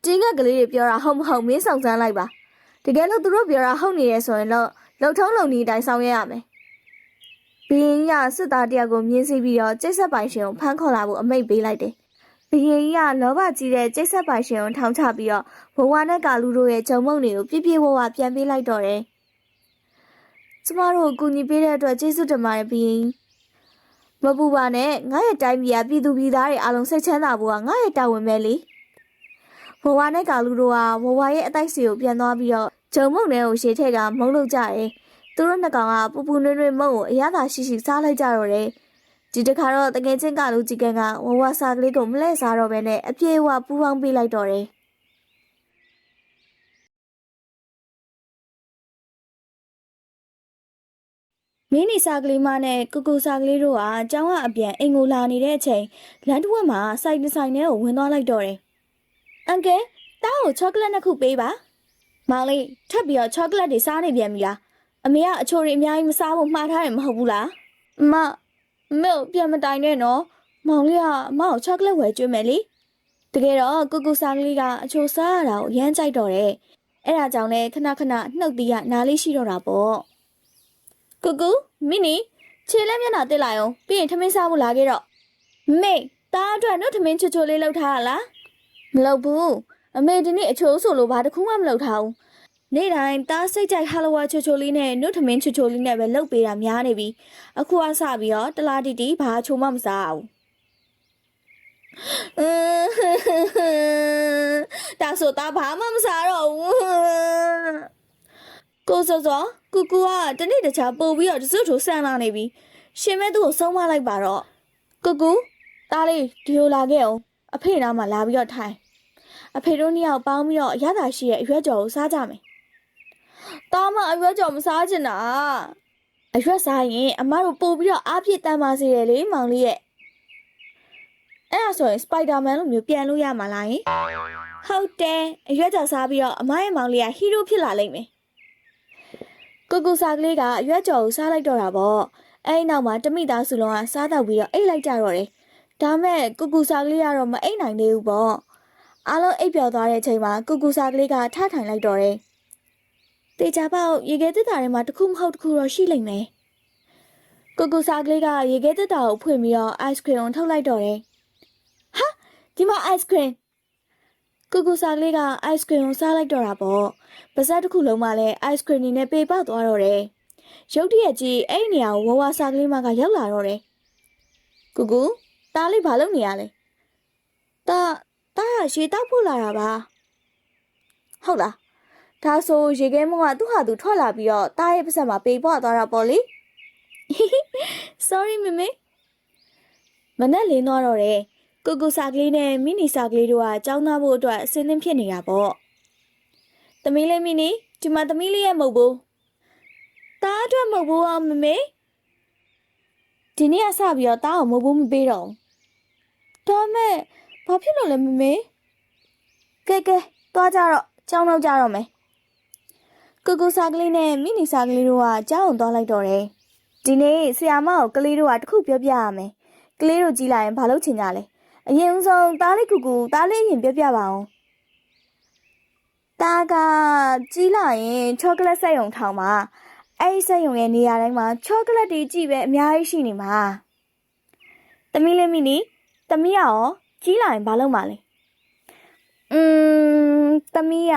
တင်းကကလေးတွေပြောတာဟုတ်မဟုတ်မင်းဆောင်စမ်းလိုက်ပါ။တကယ်လို့သူတို့ပြောတာဟုတ်နေရဲဆိုရင်တော့လုံထုံးလုံနည်းအတိုင်းဆောင်ရွက်ရမယ်။ဘင်းရစစ်သားတစ်ယောက်ကိုမြင်စီပြီးတော့ကျိတ်ဆက်ပိုင်ရှင်ကိုဖမ်းခေါ်လာဖို့အမိန့်ပေးလိုက်တယ်။ ဘရင်ကြီးကလောဘကြီးတဲ့ကျိတ်ဆက်ပိုင်ရှင်ကိုထောင်ချပြီးတော့ဘဝနဲ့ကာလူတို့ရဲ့ဂျုံမုံတွေကိုပြည့်ပြည့်ဝဝပြန်ပေးလိုက်တော့တယ်။ကျမတို့ကိုကူညီပေးတဲ့အတွက်ကျေးဇူးတင်ပါတယ်ဘရင်ကြီး။မပူပါနဲ့ငါရဲ့တိုင်းပြည်ကပြည်သူပြည်သားတွေအားလုံးစိတ်ချမ်းသာဖို့ကငါရဲ့တာဝန်ပဲလေ။ဘဝနဲ့ကာလူတို့ကဘဝရဲ့အတိုက်စီကိုပြန်သွားပြီးတော့ဂျုံမုံတွေကိုရှေ့ထက်ကမုံလို့ကြတယ်။သူတို့နှစ်ကောင်ကပူပူနွေ့နွေ့မုံကိုအရသာရှိရှိစားလိုက်ကြတော့တယ်။ ဒီတခါတော့တငယ်ချင်းကလူကြီးကန်ကဝဝစာကလေးကိုမလဲစားတော့ဘဲနဲ့အပြေဝပူပေါင်းပေးလိုက်တော့တယ်မင်းနီစာကလေးမနဲ့ကုကူစာကလေးတို့ဟာအကြောင်းအပြန်အင်ကိုလာနေတဲ့အချိန်လမ်းတစ်ဝက်မှာစိုက်တစ်ဆိုင်ထဲကိုဝင်သွားလိုက်တော့တယ်။အန်ကယ်တားကိုချောကလက်နှစ်ခုပေးပါ။မောင်လေးထပ်ပြီးတော့ချောကလက်တွေစားနေပြန်ပြီလား။အမေကအချိုတွေအများကြီးမစားဖို့မှားထားတယ်မဟုတ်ဘူးလား။အမ မေကိုပြန်မတိုင်နဲ့နော်မောင်လေးကအမကိုချောကလက်ဝယ်ကျွေးမယ်လေတကယ်တော့ကူကူစားကလေးကအချိုစားရတာကိုရမ်းကြိုက်တော့တယ်အဲ့ဒါကြောင့်လဲခဏခဏနှုတ်သီးကနားလေးရှိတော့တာပေါ့ကူကူမင်းနီခြေလက်မျက်နှာတက်လာအောင်ပြီးရင်ထမင်းစားဖို့လာခဲ့တော့မေတားအတွက်နှုတ်ထမင်းချိုချိုလေးလှုပ်ထားရလားမလှုပ်ဘူးအမေဒီနေ့အချိုးဆိုလို့ဘာတစ်ခုမှမလှုပ်ထားဘူး နေ့တိုင်းတားစိတ်ကြိုက်ဟာလဝါချိုချိုလေးနဲ့နှုတ်ထမင်းချိုချိုလေးနဲ့ပဲလှုပ်ပေးတာများနေပြီအခုအဆပြီးတော့တလားတီတီဘာချိုမှမစားအောင်အင်းဒါဆိုတာဘာမှမစားတော့ဘူးကိုစောစောကူကူကတနေ့တခြားပို့ပြီးတော့တစွတ်ထိုးဆန်လာနေပြီရှင်မဲသူ့ကိုဆုံးမလိုက်ပါတော့ကူကူတားလေးဒီလိုလာခဲ့အောင်အဖေနားမှာလာပြီးတော့ထိုင်အဖေတို့နှစ်ယောက်ပေါင်းပြီးတော့အရသာရှိရဲ့အရွက်ကြော်ကိုစားကြမယ် တားမအရွက်ကြော်မစားချင်တာအရွက်စားရင်အမတို့ပို့ပြီးတော့အားပြည့်တမ်းပါစေတယ်လေမောင်လေးရဲ့အဲ့ဒါဆိုရင်စပိုက်ဒါမန်လိုမျိုးပြန်လို့ရမှာလားယင်ဟုတ်တယ်အရွက်ကြော်စားပြီးတော့အမရဲ့မောင်လေးကဟီးရိုးဖြစ်လာလိမ့်မယ်ကိုကူစားကလေးကအရွက်ကြော်ကိုစားလိုက်တော့တာပေါ့အဲ့ဒီနောက်မှာတမိသားစုလုံးကစားတော့ပြီးတော့အိတ်လိုက်ကြတော့တယ်ဒါမဲ့ကိုကူစားကလေးကတော့မအိတ်နိုင်သေးဘူးပေါ့အားလုံးအိပ်ပျော်သွားတဲ့အချိန်မှာကိုကူစားကလေးကထထိုင်လိုက်တော့တယ် တေချာပေါက်ရေခဲတက်တာထဲမှာတစ်ခုမဟုတ်တစ်ခုတော့ရှိလိမ့်မယ်ကိုကူစားကလေးကရေခဲတက်တာကိုဖွင့်ပြီးတော့ ice cream ကိုထုတ်လိုက်တော့တယ်။ဟာဒီမှာ ice cream ကိုကူစားကလေးက ice cream ကိုစားလိုက်တော့တာပေါ့။ပါဇက်တစ်ခုလုံးမှလည်း ice cream နေနဲ့ပေပေါက်သွားတော့တယ်။ရုတ်တရက်ကြီးအဲ့ဒီနေရာကိုဝဝစားကလေးမကရောက်လာတော့တယ်။ကိုကူတားလေးဘာလုပ်နေရလဲ။တာတားရေတောက်ဖို့လာတာပါ။ဟုတ်လား။ ဒါဆိုရေခဲမုံကသူ့ဟာသူထွက်လာပြီးတော့တားရဲ့ပါဇက်မှာပေပေါက်သွားတာပေါ့လေ။ sorry မမေမနဲ့လင်းသွားတော့တယ်ကိုကိုစာကလေးနဲ့မိနီစာကလေးတို့ကကြောင်းသားဖို့အတွက်အစင်းသင်းဖြစ်နေတာပေါ့သမီးလေးမိနီဒီမှာသမီးလေးရဲ့မဟုတ်ဘူးတားအတွက်မဟုတ်ဘူးอ่ะမမေဒီနေ့ကစပြီးတော့တားအောင်မဟုတ်ဘူးမပေးတော့ဒါမဲ့ဘာဖြစ်လို့လဲမမေကဲကဲသွားကြတော့ကြောင်းတော့ကြတော့မယ် ကိုကိုစာကလေးနဲ့မိနီစာကလေးတို့ကကြောင်းအောင်သွားလိုက်တော့တယ်ဒီနေ့ဆရာမကိုကလေးတို့ကတခုပြောပြရမယ်။ကလေးတို့ကြီးလာရင်ဘာလုပ်ချင်ကြလဲ။အရင်ဦးဆုံးသားလေးကူကူသားလေးရင်ပြောပြပါအောင်။သားကကြီးလာရင်ချောကလက်ဆက်ယုံထောင်ပါ။အဲ့ဒီဆက်ယုံရဲ့နေရာတိုင်းမှာချောကလက်တွေကြည့်ပဲအများကြီးရှိနေမှာ။သမီးလေးမိနီသမီးကရောကြီးလာရင်ဘာလုပ်မှာလဲ။ อืมသမီးက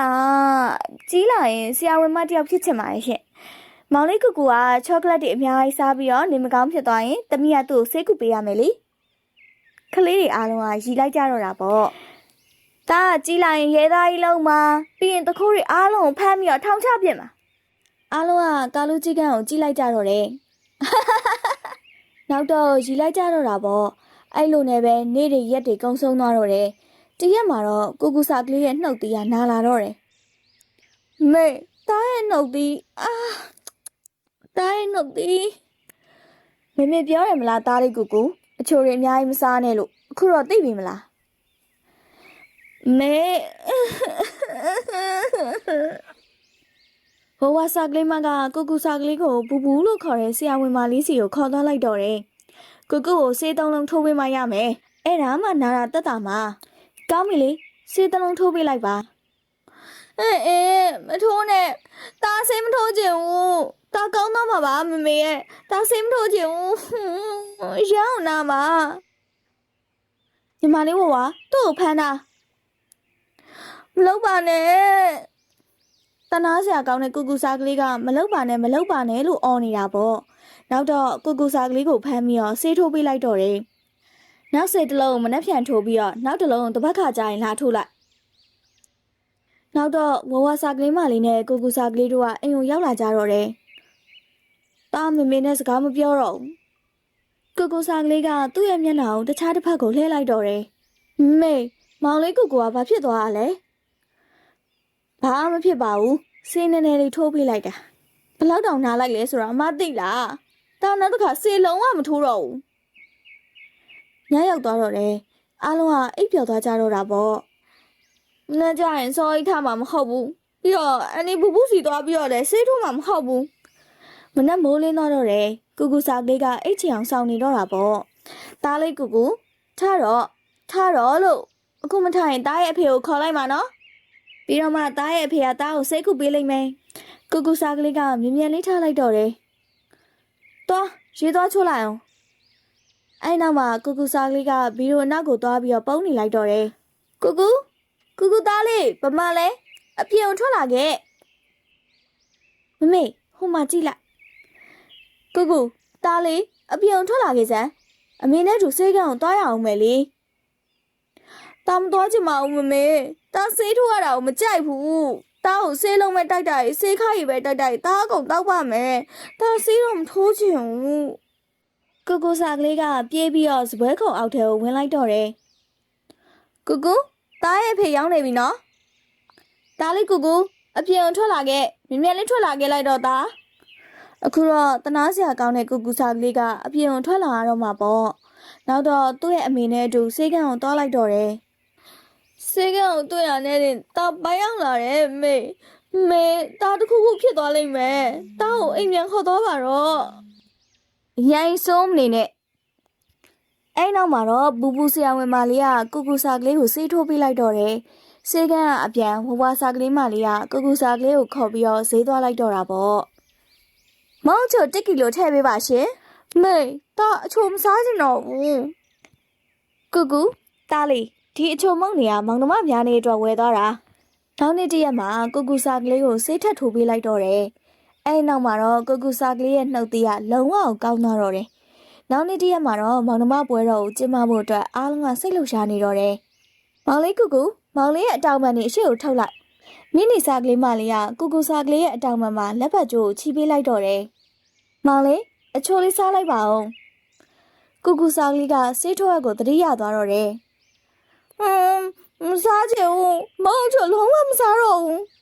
ကြီးလာရင်ဆရာဝန်မတစ်ယောက်ဖြစ်ချင်ပါရဲ့ရှင့်။မောင်လေးကူကူကချောကလက်တွေအများကြီးစားပြီးတော့နေမကောင်းဖြစ်သွားရင်တမီးကသူ့ကိုဆေးကုပေးရမယ်လေကလေးတွေအားလုံးကရီလိုက်ကြတော့တာပေါ့။ဒါကကြီးလိုက်ရင်ရဲသားကြီးလုံးမှာပြီးရင်တခိုးတွေအားလုံးကိုဖမ်းပြီးတော့ထောင်ချပြစ်မှာ။အားလုံးကကာလူကြီးကန်းကိုကြီးလိုက်ကြတော့တယ်။နောက်တော့ရီလိုက်ကြတော့တာပေါ့။အဲ့လိုနဲ့ပဲနေ့တွေရက်တွေကုန်းဆုံးသွားတော့တယ်။ တရက်မှာတော့ကိုကူစာကလေးရဲ့နှုတ်သီးကနာလာတော့တယ်။မေတားရဲ့နှုတ်သီးအာတားရဲ့နှုတ်သီးမေမေပြောတယ်မလားတားလေးကူကူအချိုတွေအများကြီးမစားနဲ့လို့အခုတော့သိပြီမလားမေဟိုဝါစာကလေးမကကူကူစာကလေးကိုဘူဘူးလို့ခေါ်တဲ့ဆရာဝန်မလေးစီကိုခေါ်သွားလိုက်တော့တယ်ကူကူကိုဆေးသုံးလုံးထိုးပေးမှရမယ်အဲ့ဒါမှနာတာတက်တာမှာ ကောင်းပြီလေဆေးသုံးလုံးထိုးပေးလိုက်ပါအေးအေးမထိုးနဲ့တာဆေးမထိုးချင်ဘူးတာကောင်းတော့မှာပါမမေရဲ့တာဆေးမထိုးချင်ဘူးရအောင်နာပါညီမလေးဝဝသူ့ကိုဖမ်းတာမလုပ်ပါနဲ့တနာစရာကောင်းတဲ့ကူကူစားကလေးကမလုပ်ပါနဲ့မလုပ်ပါနဲ့လို့အော်နေတာပေါ့နောက်တော့ကူကူစားကလေးကိုဖမ်းပြီးတော့ဆေးထိုးပေးလိုက်တော့တယ် နောက်ဆေးတစ်လုံးကိုမနှက်ဖြန်ထိုးပြီးတော့နောက်တစ်လုံးကိုတစ်ပတ်ခါကြာရင်လာထိုးလိုက်နောက်တော့ဝဝစားကလေးမလေးနဲ့ကူကူစားကလေးတို့ကအိမ်ကိုရောက်လာကြတော့တယ်တာမမေနဲ့စကားမပြောတော့ဘူးကူကူစားကလေးကသူ့ရဲ့မျက်နှာကိုတခြားတစ်ဖက်ကိုလှည့်လိုက်တော့တယ်မေမောင်လေးကူကူကဘာဖြစ်သွားတာလဲဘာမှမဖြစ်ပါဘူးဆေးနေနေလေးထိုးပေးလိုက်တာဘယ်လောက်တောင်နားလိုက်လဲဆိုတော့အမသိလားတာနောက်တစ်ခါဆေးလုံးဝမထိုးတော့ဘူး ညရောက်သွားတော့တယ်အားလုံးကအိပ်ပျော်သွားကြတော့တာပေါ့မနေ့ကျရင်စောအိတ်ထမှာမဟုတ်ဘူးပြီးတော့အန်ဒီဘူဘူးစီသွားပြီးတော့လည်းဆေးထိုးမှာမဟုတ်ဘူးမနေ့မိုးလင်းသွားတော့တယ်ကူကူစာကလေးကအိတ်ချင်အောင်စောင့်နေတော့တာပေါ့တားလေးကူကူထတော့ထတော့လို့အခုမထရင်တားရဲ့အဖေကိုခေါ်လိုက်မှာနော်ပြီးတော့မှတားရဲ့အဖေကတားကိုစိတ်ခုပေးလိုက်မယ်။ကူကူစားကလေးကမြင်မြန်လေးထားလိုက်တော့တယ်။သွားရေးသွားချိုးလိုက်အောင်။ အဲ့နောက်မှာကူကူစားကလေးကဘီရိုအနောက်ကိုသွားပြီးတော့ပုံနေလိုက်တော့တယ်။ကူကူကူကူသားလေးဗမာလဲအပြေအောင်ထွက်လာခဲ့။မမေဟိုမှာကြည့်လိုက်။ကူကူသားလေးအပြေအောင်ထွက်လာခဲ့စမ်း။အမေနဲ့တူဆေးကန်ကိုသွားရအောင်မယ်လေ။တာမတော်ချင်မအောင်မမေတာဆေးထိုးရတာကိုမကြိုက်ဘူးတာကိုဆေးလုံးမဲ့တိုက်တိုက်ဆေးခါရီပဲတိုက်တိုက်တာအကုန်တောက်ပါမယ်တာဆေးတော့မထိုးချင်ဘူး ကိုကိုစာကလေးကပြေးပြီးတော့စပွဲခုံအောက်ထဲကိုဝင်လိုက်တော့တယ်ကိုကိုတာရဲ့အဖေရောက်နေပြီနော်တာလေးကိုကိုအပြင်ကိုထွက်လာခဲ့မြင်မြင်လေးထွက်လာခဲ့လိုက်တော့တာအခုတော့တနာစရာကောင်းတဲ့ကိုကူစာကလေးကအပြင်ကိုထွက်လာရတော့မှာပေါ့နောက်တော့သူ့ရဲ့အမေနဲ့အတူဆေးကန်ကိုတောက်လိုက်တော့တယ်စေကံကိုတွေ့ရတဲ့တာပိုင်းရောက်လာတယ်မေမေတာတစ်ခုခုဖြစ်သွားလိမ့်မယ်တာကိုအိမ်ပြန်ခေါ်သွားပါတော့ ရိုင်းဆုံးနေနဲ့အဲ့နောက်မှာတော့ဘူဘူဆရာဝန်မလေးကကူကူစာကလေးကိုဆေးထိုးပေးလိုက်တော့တယ်စေကံကအပြန်ဝဝစာကလေးမလေးကကူကူစာကလေးကိုခေါ်ပြီးတော့ဈေးသွားလိုက်တော့တာပေါ့မောင်ချိုတစ်ကီလိုထည့်ပေးပါရှင်မေတာအချိုမစားချင်တော့ဘူးကူကူတားလေးဒီအချုံမုံနေရမောင်နှမများနေအတွက်ဝယ်သွားတာနောက်နေ့တရက်မှာကိုကူစာကလေးကိုဆေးထက်ထိုးပေးလိုက်တော့တယ် အဲ့နောက်မှာတော့ကိုကူစာကလေးရဲ့နှုတ်သီးကလုံးဝကောင်းသွားတော့တယ်နောက်နေ့တရက်မှာတော့မောင်နှမပွဲတော်ကိုကျင်းပဖို့အတွက်အားလုံးကစိတ်လှုပ်ရှားနေတော့တယ်မောင်လေးကူကူမောင်လေးရဲ့အတောင်ပံနေအရှိကိုထုတ်လိုက်မိနီစာကလေးမလေးကကိုကူစာကလေးရဲ့အတောင်ပံမှာလက်ပတ်ကျိုးကိုချီပေးလိုက်တော့တယ်မောင်လေးအချိုလေးစားလိုက်ပါဦးကူကူစာကလေးကဆေးထိုးရက်ကိုသတိရသွားတော့တယ်ဟမ်မစားချင်ဘူးမဟုတ်ချလုံးဝမစားတော့ဘူး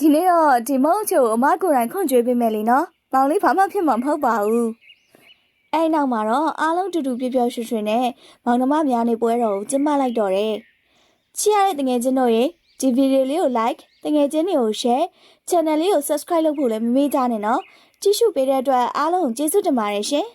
ဒီနေ့တော့ဒီမဟုတ်ချကိုအမကိုယ်တိုင်ခွန့်ကြွေးပေးမယ်လीနော်မောင်လေးဘာမှဖြစ်မှာမဟုတ်ပါဘူးအဲ့နောက်မှာတော့အားလုံးတူတူပြပြရွှင်ရွှင်နဲ့မောင်နှမများနေပွဲတော်ကိုကျင်းပလိုက်တော့တယ်ချစ်ရတဲ့တငယ်ချင်းတို့ရေဒီဗီဒီယိုလေးကို like တငယ်ချင်းတွေကို share channel လေးကို subscribe လုပ်ဖို့လည်းမမေ့ကြနဲ့နော်ကြည့်ရှုပေးတဲ့အတွက်အားလုံးကိုကျေးဇူးတင်ပါတယ်ရှင်